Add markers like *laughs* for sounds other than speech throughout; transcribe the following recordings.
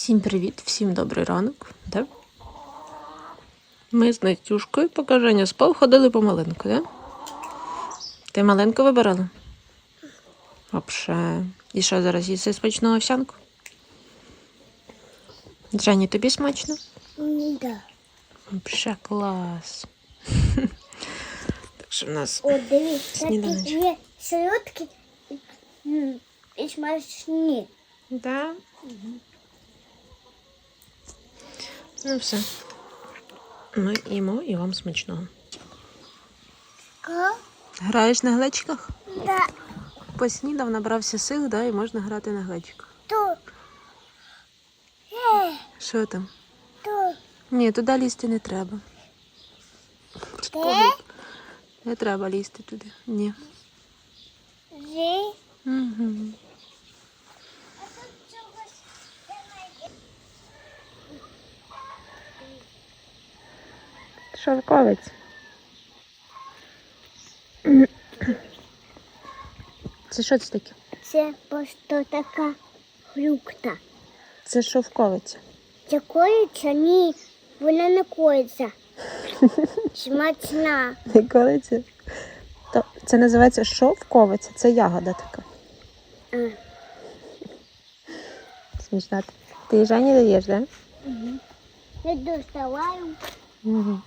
Всім привіт, всім добрий ранок. Да? Ми з Настюшкою, поки Женя спав, ходили по малинку, да? Ти малинку вибирала? Вообще. І що зараз їсти смачну овсянку? Жені, тобі смачно? Да. Вообще клас. так що в нас. О, дивись, такі є солодкі і смачні. Да? Ну все. Ми їмо і вам смачного. Граєш на глечиках? Да. Поснідав, набрався сил, да, і можна грати на глечиках. То. Е, Що там? то. Ні, туди лізти не треба. Де? Не треба лізти туди. Ні. Угу. Шовковець. Це що це таке? Це просто така фрукта. Це шовковиця. Це коїться? Ні, вона не коїться. *laughs* Смачна. Не колиться. То це називається шовковиця, це ягода така. А, Смішна. Ти її Жені даєш, так? Не доставаю. Угу.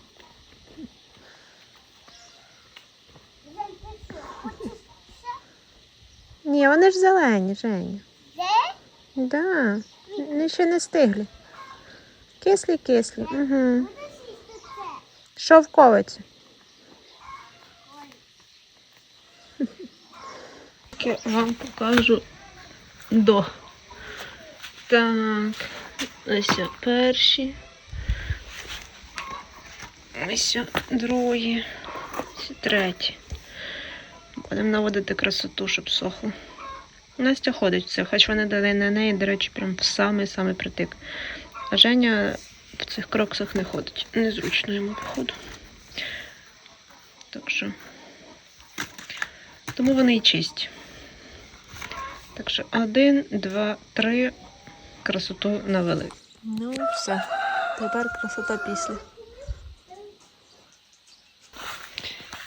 Ні, вони ж зелені, Женя. Де? Да. Вони ще не стиглі. Кислі, кислі. Угу. Шовковиця. Я вам покажу до. Так. Ось перші. Ось другі. Ось треті. Будемо наводити красоту, щоб сохло. Настя ходить все, хоч вони дали на неї, до речі, прям в самий-самий притик. А Женя в цих кроксах не ходить. Незручно йому, походу. Так що. Тому вони і чисті. Так що один, два, три. Красоту навели. Ну, все. Тепер красота після.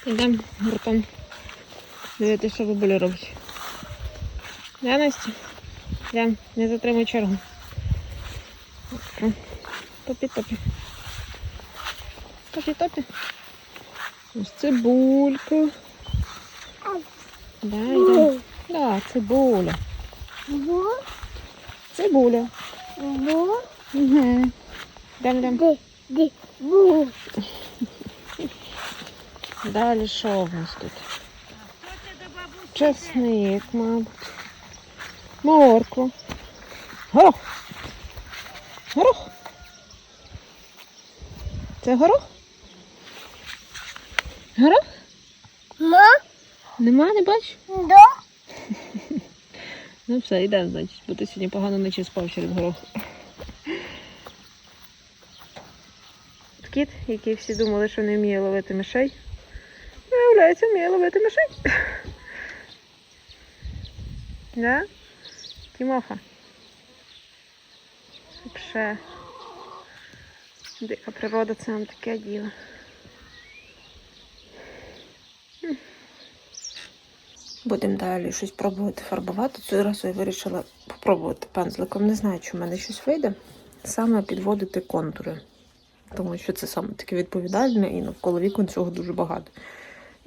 Йдемо гуртом. Дивіться, що бабуля робить. Да, Настя? Йдемо, не затримуй чергу. Топі-топі. Топі-топі. Ось цибулька. Да, йдемо. Да, цибуля. Цибуля. Угу. Де, де. Далі що в нас тут? Чесник, мабуть. Морква. Горох. Горох. Це горох? Горох? Ма? Нема, не бачиш? Да? Ну все, йдемо, значить, бо ти сьогодні погано ночі спав через горох. Кіт, який всі думали, що не вміє ловити мишей. Виявляється, вміє ловити мишей. Да? Тімоха. Вообще. Дика природа це нам таке діло. Будемо далі щось пробувати фарбувати. Цього разу я вирішила спробувати пензликом. Не знаю, чи в мене щось вийде. Саме підводити контури. Тому що це саме таке відповідальне і навколо вікон цього дуже багато.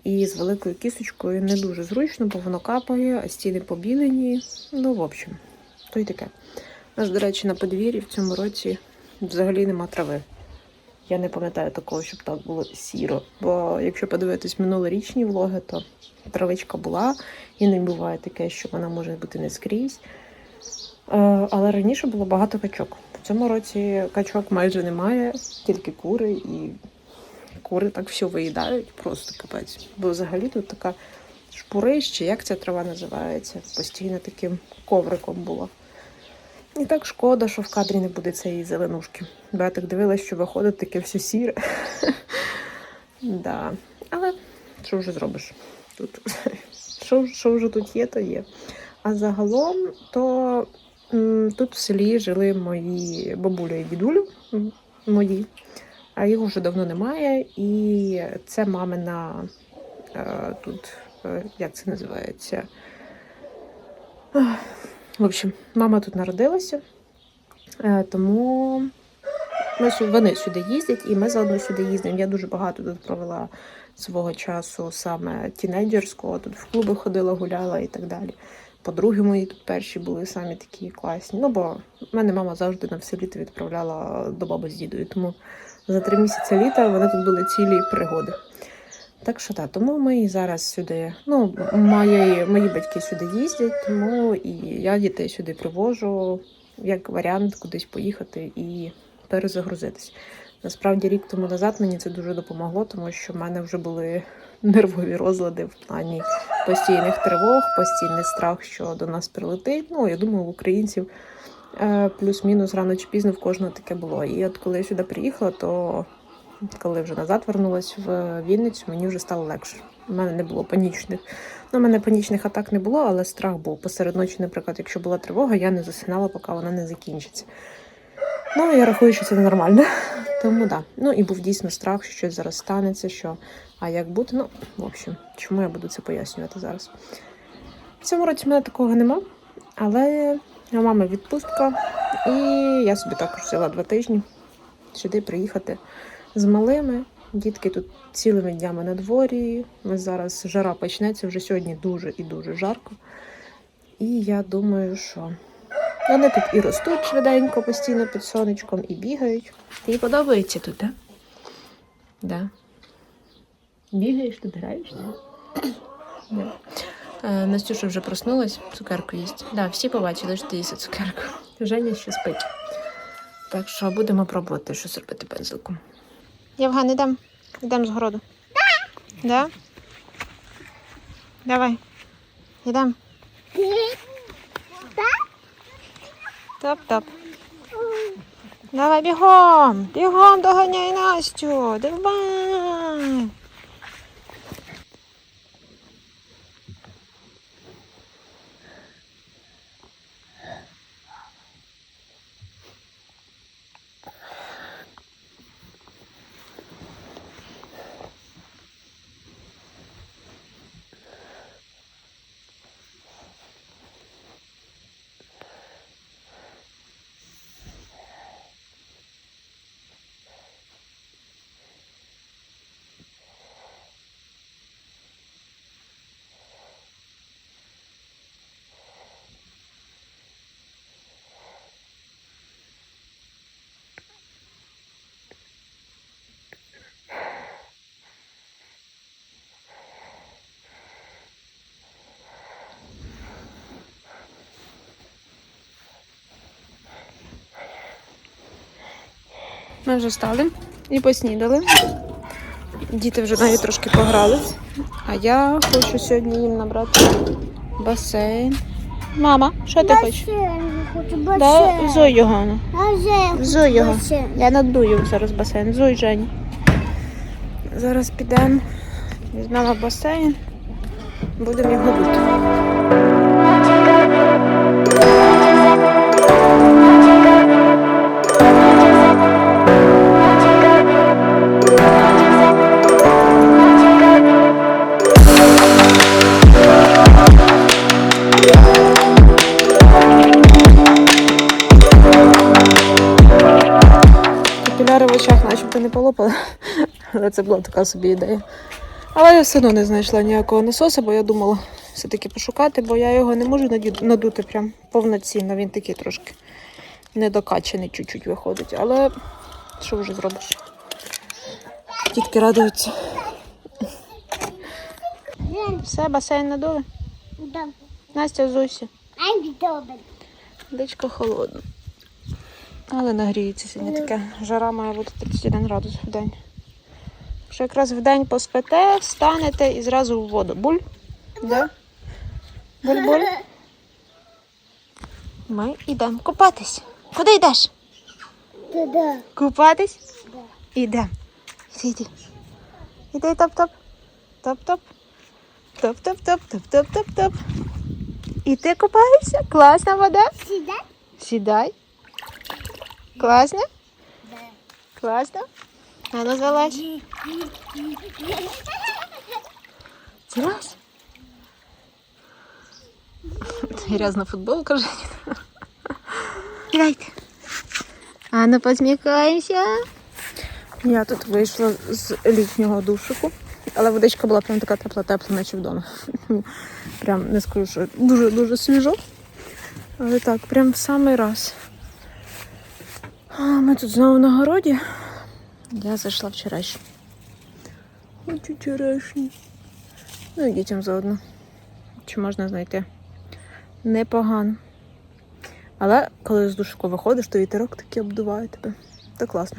І з великою кісточкою не дуже зручно, бо воно капає, а стіни побілені. Ну, в общем, то й таке. У нас, до речі, на подвір'ї в цьому році взагалі нема трави. Я не пам'ятаю такого, щоб так було сіро. Бо якщо подивитись минулорічні влоги, то травичка була, і не буває таке, що вона може бути не скрізь. Е, Але раніше було багато качок. В цьому році качок майже немає, тільки кури, і кури так все виїдають, просто капець. Бо взагалі тут така шпурище, як ця трава називається, постійно таким ковриком була. І так шкода, що в кадрі не буде цієї зеленушки. Бо я так дивилась, що виходить таке все сіре. *laughs* Але що вже зробиш? Тут *laughs* що, що вже тут є, то є. А загалом, то тут в селі жили мої бабуля і дідулю мої, їх вже давно немає. І це мамина е, тут, е, як це називається? В общем, мама тут народилася, е, тому ми, вони сюди їздять, і ми заодно сюди їздимо. Я дуже багато тут провела свого часу саме тінейджерського. Тут в клуби ходила, гуляла і так далі. Подруги мої тут перші були самі такі класні. Ну, бо мене мама завжди на все літо відправляла до баби з дідою. Тому за три місяці літа вони тут були цілі пригоди. Так що так, тому ми і зараз сюди. Ну, мої, мої батьки сюди їздять, тому і я дітей сюди привожу як варіант кудись поїхати і перезагрузитись. Насправді рік тому назад мені це дуже допомогло, тому що в мене вже були нервові розлади в плані постійних тривог, постійний страх, що до нас прилетить. Ну, я думаю, в українців плюс-мінус рано чи пізно в кожного таке було. І от коли я сюди приїхала, то коли вже назад вернулась в Вінницю, мені вже стало легше. У мене не було панічних. Ну, у мене панічних атак не було, але страх був. Посеред ночі, наприклад, якщо була тривога, я не засинала, поки вона не закінчиться. Ну, я рахую, що це нормально. *laughs* Тому да. Ну і був дійсно страх, що щось зараз станеться, що а як бути. Ну, в общем, чому я буду це пояснювати зараз? В цьому році в мене такого нема, але у мами відпустка, і я собі також взяла два тижні сюди приїхати з малими. Дітки тут цілими днями на дворі. Ми зараз жара почнеться вже сьогодні дуже і дуже жарко. І я думаю, що вони тут і ростуть швиденько постійно під сонечком, і бігають. Тобі подобається тут, так? Да? Бігаєш тут, граєшся? Да. Е, Настюша вже проснулась, цукерку їсть. Да, всі побачили, що ти їси цукерку. Женя ще спить. Так що будемо пробувати, що зробити пензликом. Євген, ідемо. Йдемо з городу. Да? Давай. Йдемо. Топ-топ. Давай бігом. Бігом доганяй Настю. Давай. Ми вже стали і поснідали. Діти вже навіть трошки пограли. А я хочу сьогодні їм набрати басейн. Мама, що ти хочеш? Да, взуй його. Взуй його. Я надую зараз басейн. Взуй Жені. Зараз підемо, візьмемо басейн, будемо його бути. Але це була така собі ідея. Але я все одно не знайшла ніякого насоса, бо я думала все-таки пошукати, бо я його не можу надути прям повноцінно. Він такий трошки недокачаний чуть-чуть виходить. Але що вже зробиш? Дітки радуються. Все, басейн надули. Да. Настя добре. Дичка холодна. Але нагріється сьогодні таке. Жара має бути 31 градус в день. Якщо якраз в день поспите, встанете і зразу в воду. Буль? Да? Буль-буль? Ми йдемо купатись. Куди йдеш? Да-да. Купатись? Ідемо. Іди, йди. Іди, топ-топ. Топ-топ. Топ-топ-топ, топ-топ-топ-топ. І ти купаєшся? Класна вода? Сюда? Сідай. Класно? Класно? А ну залазь. Залазь. Грязна футболка вже. Давайте. А ну посміхаємося. Я тут вийшла з літнього душику, але водичка була прям така тепла-тепла, наче вдома. Прям не скажу, що дуже-дуже свіжо. Але так, прям в самий раз. А ми тут знову на городі. Я зайшла вчорашній. Хочу вчорашній. Ну і дітям заодно. Чи можна знайти? Непогано. Але коли з душку виходиш, то вітерок такий обдуває тебе. Це класно.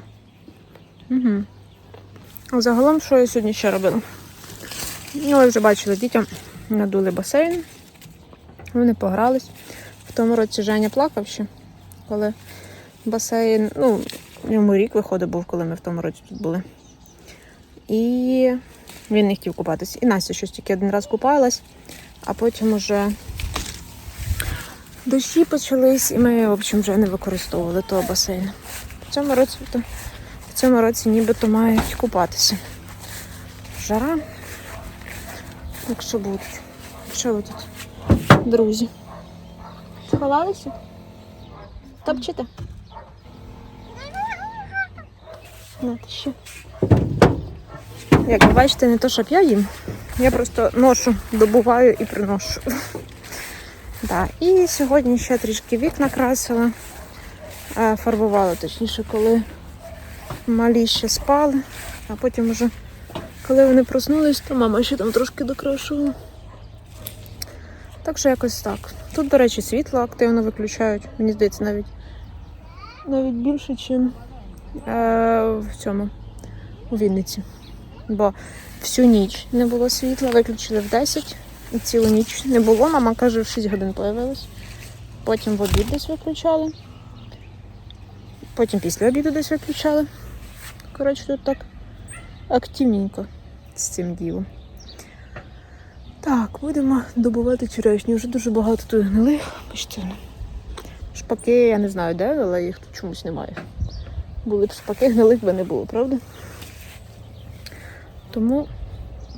Угу. Загалом, що я сьогодні ще робила? Ну, ви вже бачили, дітям надули басейн. Вони погрались. В тому році Женя плакав ще, коли басейн, ну, йому рік виходить був, коли ми в тому році тут були. І він не хотів купатись. І Настя щось тільки один раз купалась, а потім уже дощі почались, і ми, в общем, вже не використовували того басейну. В цьому році, в цьому році нібито мають купатися. Жара. Так що будуть? Що ви тут, друзі? Сховалися? Топчете? На, ти що? Як ви бачите, не то, щоб я їм. Я просто ношу, добуваю і приношу. Да. І сьогодні ще трішки вікна красила, фарбувала, точніше, коли малі ще спали, а потім уже, коли вони проснулись, то мама ще там трошки докрашувала. Так що якось так. Тут, до речі, світло активно виключають. Мені здається, навіть навіть більше, ніж в цьому у Вінниці. Бо всю ніч не було світла, виключили в 10 і цілу ніч не було. Мама каже, в 6 годин появилось. Потім в обід десь виключали. Потім після обіду десь виключали. Коротше, тут так активненько з цим ділом. Так, будемо добувати черешню. Вже дуже багато тут гнилих. Бачите, ну. Шпаки, я не знаю де, але їх тут чомусь немає. Були б шпаки, гнилих би не було, правда? Тому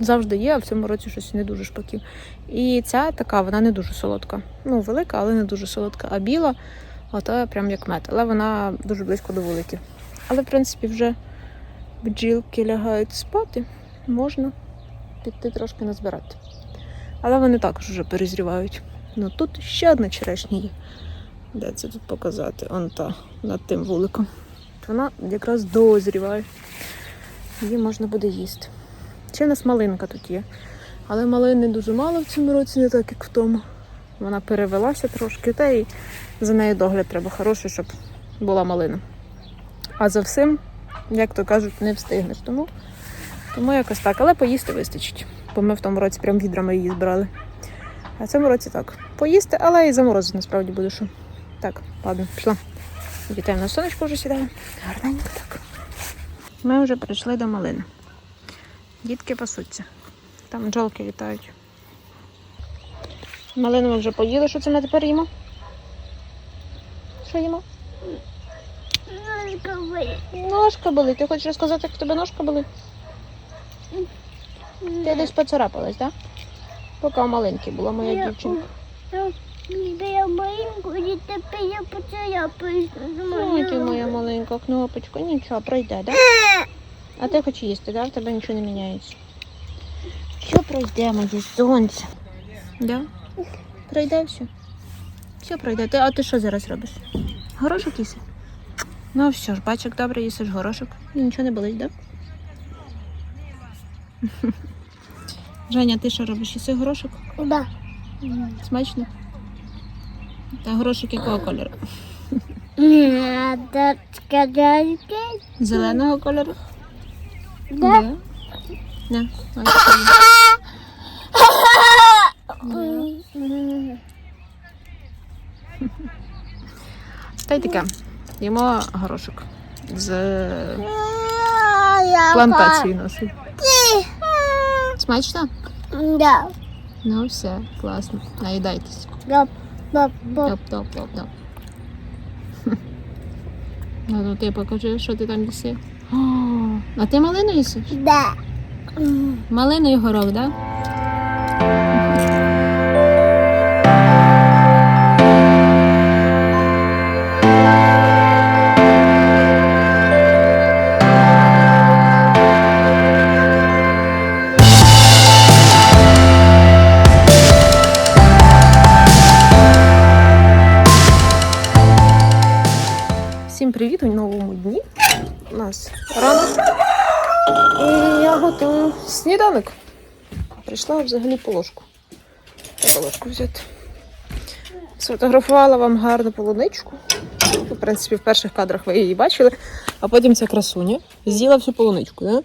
завжди є, а в цьому році щось не дуже шпаків. І ця така, вона не дуже солодка. Ну, велика, але не дуже солодка. А біла, ото прям як мед. Але вона дуже близько до великих. Але, в принципі, вже бджілки лягають спати, можна піти трошки назбирати. Але вони також вже перезрівають. Ну тут ще одна черешня є. Де це тут показати? Он та над тим вуликом. Вона якраз дозріває. Її можна буде їсти. Ще в нас малинка тут є. Але малини дуже мало в цьому році, не так, як в тому. Вона перевелася трошки, та й за нею догляд треба хороший, щоб була малина. А за всім, як то кажуть, не встигнеш. Тому, тому якось так. Але поїсти вистачить. Бо ми в тому році прям відрами її збирали. А в цьому році так. Поїсти, але і заморозити насправді буде що. Так, ладно, пішла. Дітей на сонечко вже сідає. Гарненько так. Ми вже прийшли до малини. Дітки пасуться. Там бджолки літають. Малину ми вже поїли, що це ми тепер їмо? Що їмо? Ножка болить. Ти хочеш розказати, як в тебе ножка болить? Ти десь поцарапалась, так? Да? Поки у малинки була моя Я- дівчинка. Я маленьку, і тепер я поцарапаюсь. Ой, ти моя маленька кнопочка, нічого, пройде, да? А ти хочеш їсти, да? В тебе нічого не міняється. Що пройде, моє сонце? Да? Пройде все. Все пройде. Ти, а ти що зараз робиш? Горошок їси? Ну все ж, бач, добре їсиш горошок. І нічого не болить, да? *laughs* Женя, ти що робиш? Їси горошок? Да. Смачно? Та горошок якого кольору? Зеленого кольору? Да. Да. *laughs* Та й таке. Їмо горошок з плантації нашої. Смачно? Да. Ну все, класно. Наїдайтесь. Да. Топ, топ, топ, топ, топ. А *laughs* ну, ну ти покажи, що ти там їси. *gasps* А ти малину їсиш? Да. Малину і горох, так? Да? Сніданок. Прийшла взагалі по ложку. Треба ложку взяти. Сфотографувала вам гарну полуничку. В принципі, в перших кадрах ви її бачили, а потім ця красуня з'їла всю полуничку, да?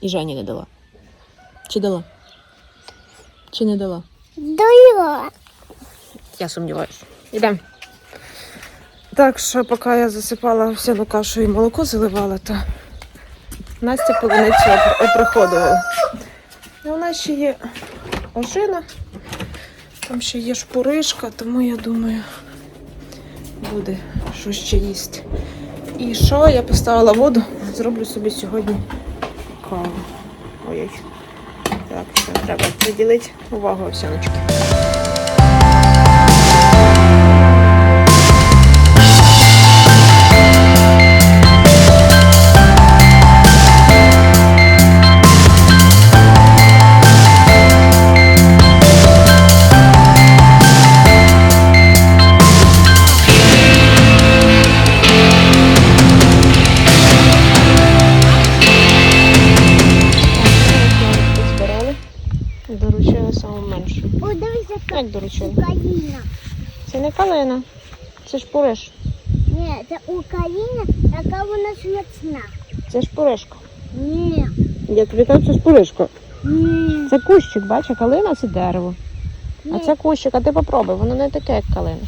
І Жені не дала. Чи дала? Чи не дала? Доїла. Я сумніваюся. Ідемо. Так що, поки я засипала всяну кашу і молоко заливала, то Настя полуницю опр- оприходувала. І у нас ще є ожина, там ще є шпуришка, тому я думаю, буде що ще їсти. І що? Я поставила воду, зроблю собі сьогодні каву. Ой-ой. Так, треба приділити увагу овсяночки. Калина, це ж пуриш. Ні, це Україна, яка вона смачна. Це ж пуришка. Ні. Я тобі кажу, це ж пуришка. Ні. Це кущик, бачиш, калина це дерево. А це кущик, а ти попробуй, воно не таке, як калина.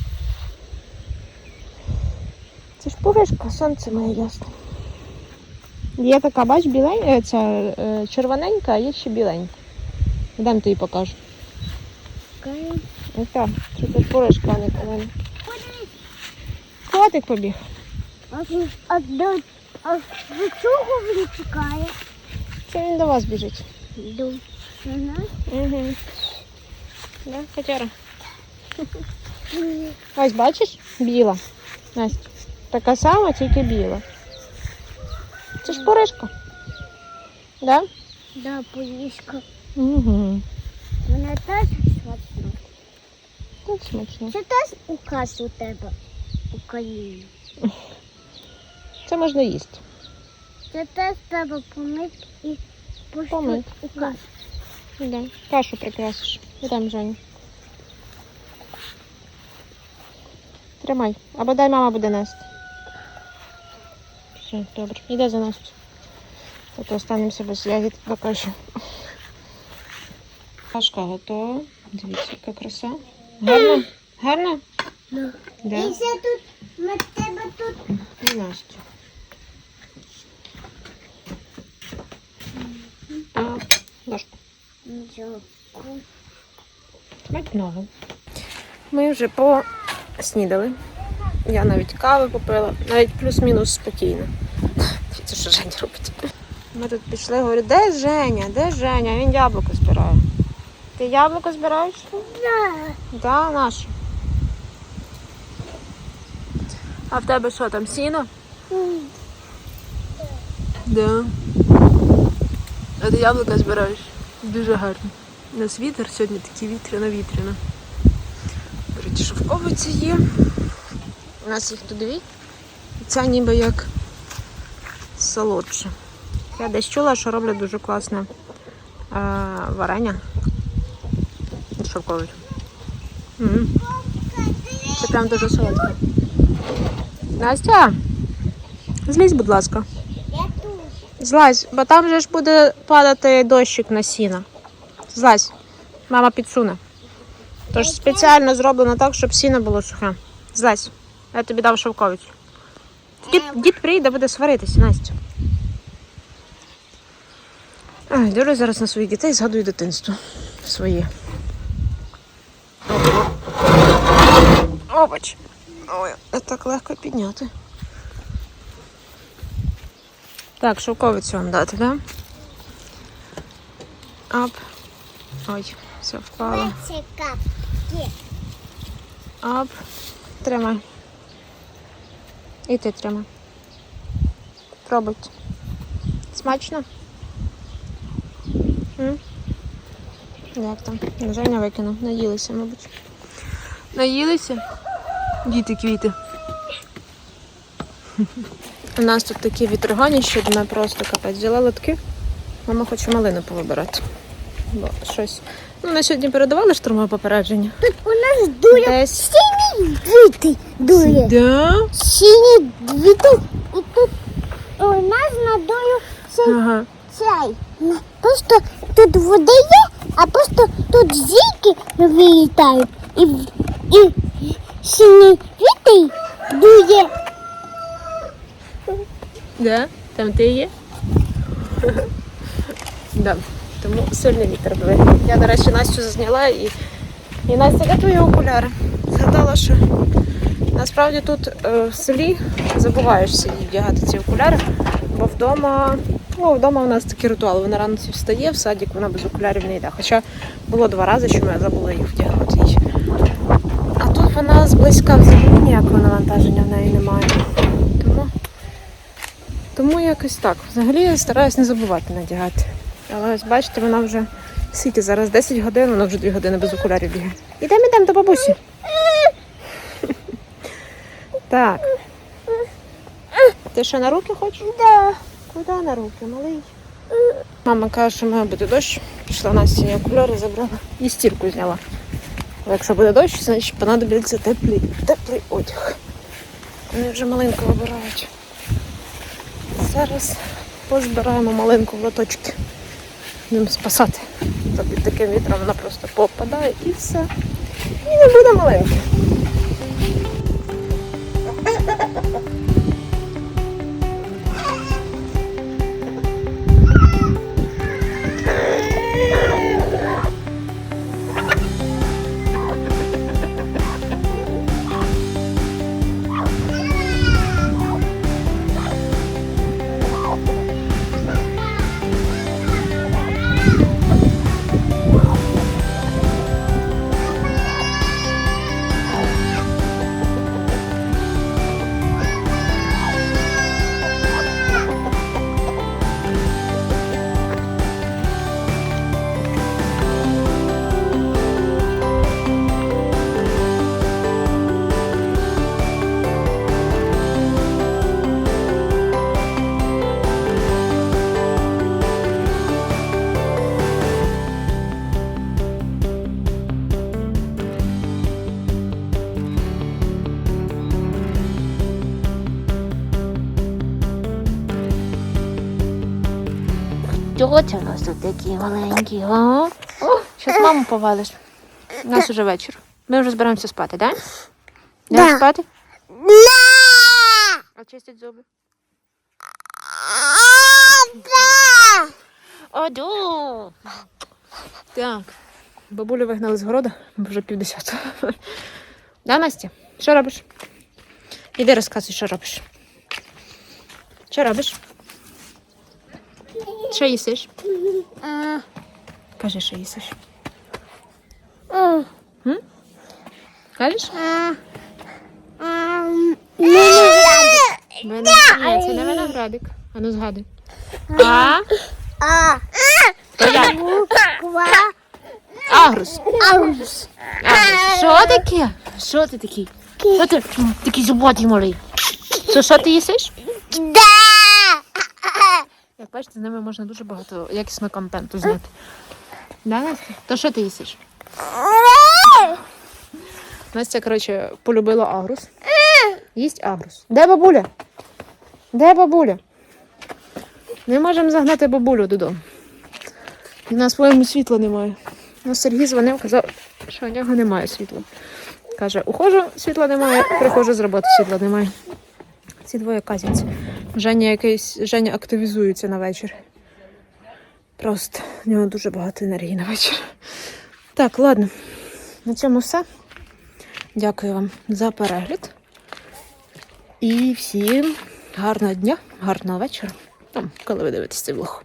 Це ж пуришка, сонце моє ясне. Є така, бач, біленька, ця е, червоненька, а є ще біленька. Дам тобі покажу. Україна. Ось так, що це ж пуришка, а не калина. Котик побіг. А, а, до, а до чого він чекає? Це він до вас біжить. До. Ага. Угу. Да, котяра. Ось бачиш? Біла. Настя. Така сама, тільки біла. Це ж поришка. Да? Да, поїжка. Угу. Вона теж. Так смачно. Це теж указ у тебе. Україна. Це можна їсти. Це теж треба помити і Помить, указ. Да. Кашу прикрасиш. Ідемо, Женя. Тримай. Або дай мама буде нести. Все, добре. Іде за Настю. А то останемося без ягід до каші. Кашка готова. Дивіться, яка краса. Гарна? Гарна? Да. Да. І ще тут на тебе тут І Настю. Так, ложку. нічого. Смачного. Ми вже поснідали. Я навіть кави попила, навіть плюс-мінус спокійно. Це що Женя робить. Ми тут пішли, говорю, де Женя? Де Женя? Він яблуко збирає. Ти яблуко збираєш? Да. Наше. А в тебе що там, сіно? Да. А ти яблука збираєш? Дуже гарно. У нас вітер сьогодні такий вітряно-вітряно. Речі, шовковиці є. У нас їх тут дві. Ця ніби як солодша. Я десь чула, що роблять дуже класне е, варення. Шовковицю. М. Це прям дуже солодке. Настя, злізь, будь ласка. Злазь, бо там же ж буде падати дощик на сіно. Злазь, мама підсуне. Тож спеціально зроблено так, щоб сіно було сухе. Злазь, я тобі дам шовковицю. Дід, дід прийде, буде сваритися, Настя. Ай, дивлюсь зараз на своїх дітей, згадую дитинство своє. Опач. Ой, не так легко підняти. Так, шовковицю вам дати? Да? Ап. Ой, все впало. Ап. Тримай. І ти тримай. Пробуйте. Смачно? М? Як там? Женя викинув. Наїлися, мабуть. Наїлися? Діти квіти. У нас тут такі вітрогоні, що дме просто капець. Взяла лотки. Мама хоче малину повибирати. Бо щось. Ну, на сьогодні передавали штурмове попередження. Тут у нас дує Десь. синій двітий дує. Да? Синій двітий. І тут у нас надує цей Ага. цей. Просто тут вода є, а просто тут зійки вилітають. І, і синій вітер дує. Да? Там ти є? да. Тому сильний вітер дує. Я, до речі, Настю зазняла і, і Настя, твої окуляри? Згадала, що насправді тут е, в селі забуваєшся їй вдягати ці окуляри, бо вдома, ну, вдома у нас такий ритуал. Вона ранці встає, в садик вона без окулярів не йде. Хоча було два рази, що я забула їх вдягати їй. А тут вона зблизька взагалі ніякого навантаження в неї немає. Тому тому якось так. Взагалі я стараюсь не забувати надягати. Але ось бачите, вона вже скільки зараз 10 годин, вона вже 2 години без окулярів бігає. Ідемо, ідемо до бабусі. Так. Ти що на руки хочеш? Да. Куди на руки, малий? Мама каже, що має бути дощ. Пішла Настя її окуляри забрала і стірку зняла. Бо Якщо буде дощ, значить понадобиться теплий, теплий одяг. Вони вже малинку вибирають. Зараз позбираємо малинку в лоточки. Будемо спасати. То під таким вітром вона просто попадає і все. І не буде маленьки. Чого це у нас тут такі маленькі, а? Щас маму повалиш. У нас уже вечір. Ми вже збираємося спати, так? Да? Йдемо Да. спати? Да. А чистить зуби? Да. Оду. Так. Бабулю вигнали з города, вже півдесятого. Да, Настя? Що робиш? Іди розказуй, що робиш. Що робиш? Що їсиш? А, Кажи, що їсиш. а, Кажеш? а. Ні, це не виноградик. А ну згадуй. А? А, То як? Агрус. Агрус. Що таке? Що ти такий? Що ти такий зуботий малий? Що, що ти їсиш? Да. Як бачите, з ними можна дуже багато якісного контенту зняти. Да, Настя? То що ти їсиш? Настя, коротше, полюбила агрус. Їсть агрус. Де бабуля? Де бабуля? Не можемо загнати бабулю додому. І на своєму світла немає. Ну, Сергій дзвонив, казав, що у нього немає світла. Каже, ухожу, світла немає, приходжу з роботи, світла немає. Ці двоє казяться. Женя якийсь Женя активізується на вечір. Просто в нього дуже багато енергії на вечір. Так, ладно. На цьому все. Дякую вам за перегляд. І всім гарного дня, гарного вечора. Там, коли ви дивитесь цей влог.